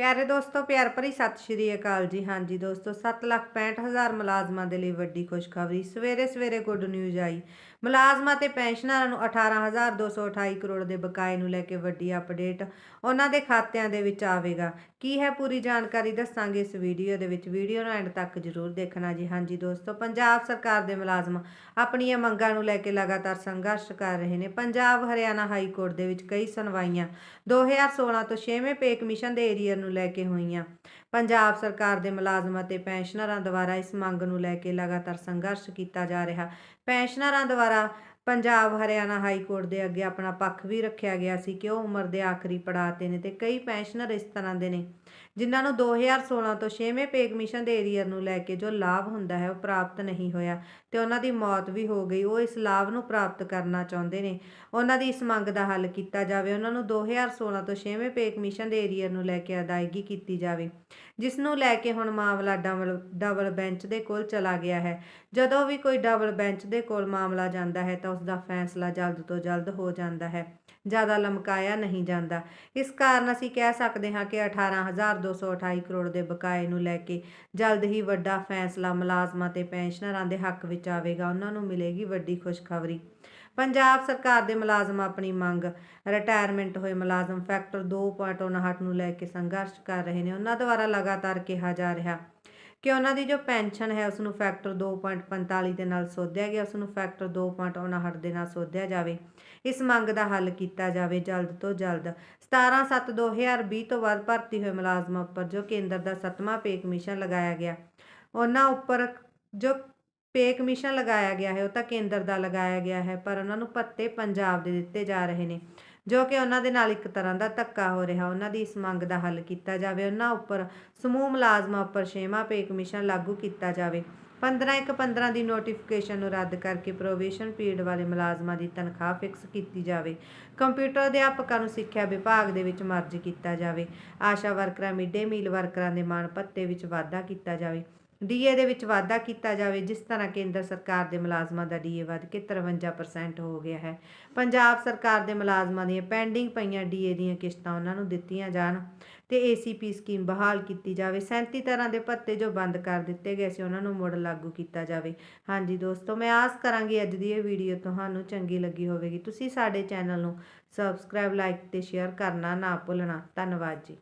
ਪਿਆਰੇ ਦੋਸਤੋ, ਪਿਆਰ ਭਰੀ ਸਤਿ ਸ਼੍ਰੀ ਅਕਾਲ ਜੀ। ਹਾਂਜੀ ਦੋਸਤੋ 765000 ਮੁਲਾਜ਼ਮਾਂ ਦੇ ਲਈ ਵੱਡੀ ਖੁਸ਼ਖਬਰੀ। ਸਵੇਰੇ ਸਵੇਰੇ ਗੁੱਡ ਨਿਊਜ਼ ਆਈ। ਮੁਲਾਜ਼ਮਾਂ ਤੇ ਪੈਨਸ਼ਨਰਾਂ ਨੂੰ 18228 ਕਰੋੜ ਦੇ ਬਕਾਏ ਨੂੰ ਲੈ ਕੇ ਵੱਡੀ ਅਪਡੇਟ ਉਹਨਾਂ ਦੇ ਖਾਤਿਆਂ ਦੇ ਵਿੱਚ ਆਵੇਗਾ। ਕੀ ਹੈ ਪੂਰੀ ਜਾਣਕਾਰੀ ਦੱਸਾਂਗੇ ਇਸ ਵੀਡੀਓ ਦੇ ਵਿੱਚ। ਵੀਡੀਓ ਨੂੰ ਐਂਡ ਤੱਕ ਜ਼ਰੂਰ ਦੇਖਣਾ ਜੀ। ਹਾਂਜੀ ਦੋਸਤੋ, ਪੰਜਾਬ ਸਰਕਾਰ ਦੇ ਮੁਲਾਜ਼ਮ ਆਪਣੀਆਂ ਮੰਗਾਂ ਨੂੰ ਲੈ ਕੇ ਲਗਾਤਾਰ ਸੰਘਰਸ਼ ਕਰ ਰਹੇ ਨੇ। ਪੰਜਾਬ ਹਰਿਆਣਾ ਹਾਈ ਕੋਰਟ ਦੇ ਵਿੱਚ ਕਈ ਸੁਣਵਾਈਆਂ। 2016 ਤੋਂ 6ਵੇਂ ਪੇ ਕਮਿਸ਼ਨ ਦੇ ਏਰੀਅਰ ਨੂੰ ਲੈ ਕੇ ਹੋਈਆਂ। ਪੰਜਾਬ ਸਰਕਾਰ ਦੇ ਮੁਲਾਜ਼ਮਾਂ ਤੇ ਪੈਨਸ਼ਨਰਾਂ ਦੁਆਰਾ ਇਸ ਮੰਗ ਨੂੰ ਲੈ ਕੇ ਲਗਾਤਾਰ ਸੰਘਰਸ਼ ਕੀਤਾ ਜਾ ਰਿਹਾ। ਪੈਨਸ਼ਨਰਾਂ ਦੁਆਰਾ ਪੰਜਾਬ, ਹਰਿਆਣਾ ਹਾਈ ਕੋਰਟ ਦੇ ਅੱਗੇ ਆਪਣਾ ਪੱਖ ਵੀ ਰੱਖਿਆ ਗਿਆ ਸੀ ਕਿ ਉਹ ਉਮਰ ਦੇ ਆਖਰੀ ਪੜਾਅ ਤੇ ਨੇ ਤੇ ਕਈ ਪੈਨਸ਼ਨਰ ਇਸ ਤਰ੍ਹਾਂ ਦੇ ਨੇ, ਜਿਨ੍ਹਾਂ ਨੂੰ 2016 ਤੋਂ 6ਵੇਂ ਪੇ ਕਮਿਸ਼ਨ ਦੇ ਏਰੀਅਰ ਨੂੰ ਲੈ ਕੇ ਜੋ ਲਾਭ ਹੁੰਦਾ ਹੈ ਉਹ ਪ੍ਰਾਪਤ ਨਹੀਂ ਹੋਇਆ ਤੇ ਉਹਨਾਂ ਦੀ ਮੌਤ ਵੀ ਹੋ ਗਈ, ਉਹ ਇਸ ਲਾਭ ਨੂੰ ਪ੍ਰਾਪਤ ਕਰਨਾ ਚਾਹੁੰਦੇ ਨੇ। ਉਹਨਾਂ ਦੀ ਇਸ ਮੰਗ ਦਾ ਹੱਲ ਕੀਤਾ ਜਾਵੇ, ਉਹਨਾਂ ਨੂੰ 2016 ਤੋਂ 6ਵੇਂ ਪੇ ਕਮਿਸ਼ਨ ਦੇ ਏਰੀਅਰ ਨੂੰ ਲੈ ਕੇ ਅਦਾਇਗੀ ਕੀਤੀ ਜਾਵੇ, ਜਿਸ ਨੂੰ ਲੈ ਕੇ ਹੁਣ ਮਾਮਲਾ ਡਬਲ ਡਬਲ ਬੈਂਚ ਦੇ ਕੋਲ ਚਲਾ ਗਿਆ ਹੈ। ਜਦੋਂ ਵੀ ਕੋਈ ਡਬਲ ਬੈਂਚ ਦੇ ਕੋਲ ਮਾਮਲਾ ਜਾਂਦਾ ਹੈ ਤਾਂ ਉਸ ਦਾ ਫੈਸਲਾ ਜਲਦ ਤੋਂ ਜਲਦ ਹੋ ਜਾਂਦਾ ਹੈ। ਜ਼ਿਆਦਾ ਲਮਕਾਇਆ ਨਹੀਂ ਜਾਂਦਾ। ਇਸ ਕਾਰਨ ਅਸੀਂ ਕਹਿ ਸਕਦੇ ਹਾਂ ਕਿ 18228 ਕਰੋੜ ਦੇ ਬਕਾਏ ਨੂੰ ਲੈ ਕੇ ਜਲਦ ਹੀ ਵੱਡਾ ਫੈਸਲਾ ਮੁਲਾਜ਼ਮਾਂ ਤੇ ਪੈਨਸ਼ਨਰਾਂ ਦੇ ਹੱਕ ਵਿੱਚ ਆਵੇਗਾ। ਉਹਨਾਂ ਨੂੰ ਮਿਲੇਗੀ ਵੱਡੀ ਖੁਸ਼ਖਬਰੀ। ਪੰਜਾਬ ਸਰਕਾਰ ਦੇ ਮੁਲਾਜ਼ਮ ਆਪਣੀ ਮੰਗ ਰਿਟਾਇਰਮੈਂਟ ਹੋਏ ਮੁਲਾਜ਼ਮ ਫੈਕਟਰ 2.59 ਨੂੰ ਲੈ ਕੇ ਸੰਘਰਸ਼ ਕਰ ਰਹੇ ਨੇ। ਉਹਨਾਂ ਦੁਆਰਾ ਲਗਾਤਾਰ ਕਿਹਾ ਜਾ ਰਿਹਾ ਕਿ ਉਹਨਾਂ ਦੀ ਜੋ ਪੈਨਸ਼ਨ ਹੈ ਉਸ ਨੂੰ ਫੈਕਟਰ 2.45 ਦੇ ਨਾਲ ਸੋਧਿਆ ਗਿਆ ਉਸ ਨੂੰ ਫੈਕਟਰ 2.59 ਦੇ ਨਾਲ ਸੋਧਿਆ ਜਾਵੇ। ਇਸ ਮੰਗ ਦਾ ਹੱਲ ਕੀਤਾ ਜਾਵੇ ਜਲਦ ਤੋਂ ਜਲਦ। 17/7/2020 ਤੋਂ ਬਾਅਦ ਭਰਤੀ ਹੋਏ ਮੁਲਾਜ਼ਮਾਂ ਉੱਪਰ ਜੋ ਕੇਂਦਰ ਦਾ 7ਵਾਂ ਪੇ ਕਮਿਸ਼ਨ ਲਗਾਇਆ ਗਿਆ, ਉਹਨਾਂ ਉੱਪਰ ਜੋ ਪੇ ਕਮਿਸ਼ਨ ਲਗਾਇਆ ਗਿਆ ਹੈ ਉਹ ਤਾਂ ਕੇਂਦਰ ਦਾ ਲਗਾਇਆ ਗਿਆ ਹੈ, ਪਰ ਉਹਨਾਂ ਨੂੰ ਪੱਤੇ ਪੰਜਾਬ ਦੇ ਦਿੱਤੇ ਜਾ ਰਹੇ ਨੇ। ਜੋ ਕਿ ਉਹਨਾਂ ਦੇ ਨਾਲ ਇੱਕ ਤਰ੍ਹਾਂ ਦਾ ਧੱਕਾ ਹੋ ਰਿਹਾ, ਉਹਨਾਂ ਦੀ ਇਸ ਮੰਗ ਦਾ ਹੱਲ ਕੀਤਾ ਜਾਵੇ, ਉਹਨਾਂ ਉੱਪਰ ਸਮੂਹ ਮੁਲਾਜ਼ਮਾਂ ਉੱਪਰ ਛੇਵਾਂ ਪੇ ਕਮਿਸ਼ਨ ਲਾਗੂ ਕੀਤਾ ਜਾਵੇ। 15 ਇੱਕ 15 ਦੀ ਨੋਟੀਫਿਕੇਸ਼ਨ ਨੂੰ ਰੱਦ ਕਰਕੇ ਪ੍ਰੋਬੇਸ਼ਨ ਪੀਰੀਅਡ ਵਾਲੇ ਮੁਲਾਜ਼ਮਾਂ ਦੀ ਤਨਖਾਹ ਫਿਕਸ ਕੀਤੀ ਜਾਵੇ। ਕੰਪਿਊਟਰ ਅਧਿਆਪਕਾਂ ਨੂੰ ਸਿੱਖਿਆ ਵਿਭਾਗ ਦੇ ਵਿੱਚ ਮਰਜ ਕੀਤਾ ਜਾਵੇ। ਆਸ਼ਾ ਵਰਕਰਾਂ ਮਿਡ-ਡੇ ਮੀਲ ਵਰਕਰਾਂ ਦੇ ਮਾਣ ਭੱਤੇ ਵਿੱਚ ਵਾਧਾ ਕੀਤਾ ਜਾਵੇ। ਡੀਏ ਦੇ ਵਿੱਚ ਵਾਧਾ ਕੀਤਾ ਜਾਵੇ, ਜਿਸ ਤਰ੍ਹਾਂ ਕੇਂਦਰ ਸਰਕਾਰ ਦੇ ਮੁਲਾਜ਼ਮਾਂ ਦਾ ਡੀਏ ਵੱਧ ਕੇ 53% ਹੋ ਗਿਆ ਹੈ। ਪੰਜਾਬ ਸਰਕਾਰ ਦੇ ਮੁਲਾਜ਼ਮਾਂ ਦੀਆਂ ਪੈਂਡਿੰਗ ਪਈਆਂ ਡੀਏ ਦੀਆਂ ਕਿਸ਼ਤਾਂ ਉਹਨਾਂ ਨੂੰ ਦਿੱਤੀਆਂ ਜਾਣ ਤੇ ਏਸੀਪੀ ਸਕੀਮ ਬਹਾਲ ਕੀਤੀ ਜਾਵੇ। 37 ਤਰ੍ਹਾਂ ਦੇ ਭੱਤੇ ਜੋ ਬੰਦ ਕਰ ਦਿੱਤੇ ਗਏ ਸੀ, ਉਹਨਾਂ ਨੂੰ ਮੁੜ ਲਾਗੂ ਕੀਤਾ ਜਾਵੇ। ਹਾਂਜੀ ਦੋਸਤੋ, ਮੈਂ ਆਸ ਕਰਾਂਗੀ ਅੱਜ ਦੀ ਇਹ ਵੀਡੀਓ ਤੁਹਾਨੂੰ ਚੰਗੀ ਲੱਗੀ ਹੋਵੇਗੀ। ਤੁਸੀਂ ਸਾਡੇ ਚੈਨਲ ਨੂੰ ਸਬਸਕ੍ਰਾਈਬ, ਲਾਈਕ ਤੇ ਸ਼ੇਅਰ ਕਰਨਾ ਨਾ ਭੁੱਲਣਾ। ਧੰਨਵਾਦ ਜੀ।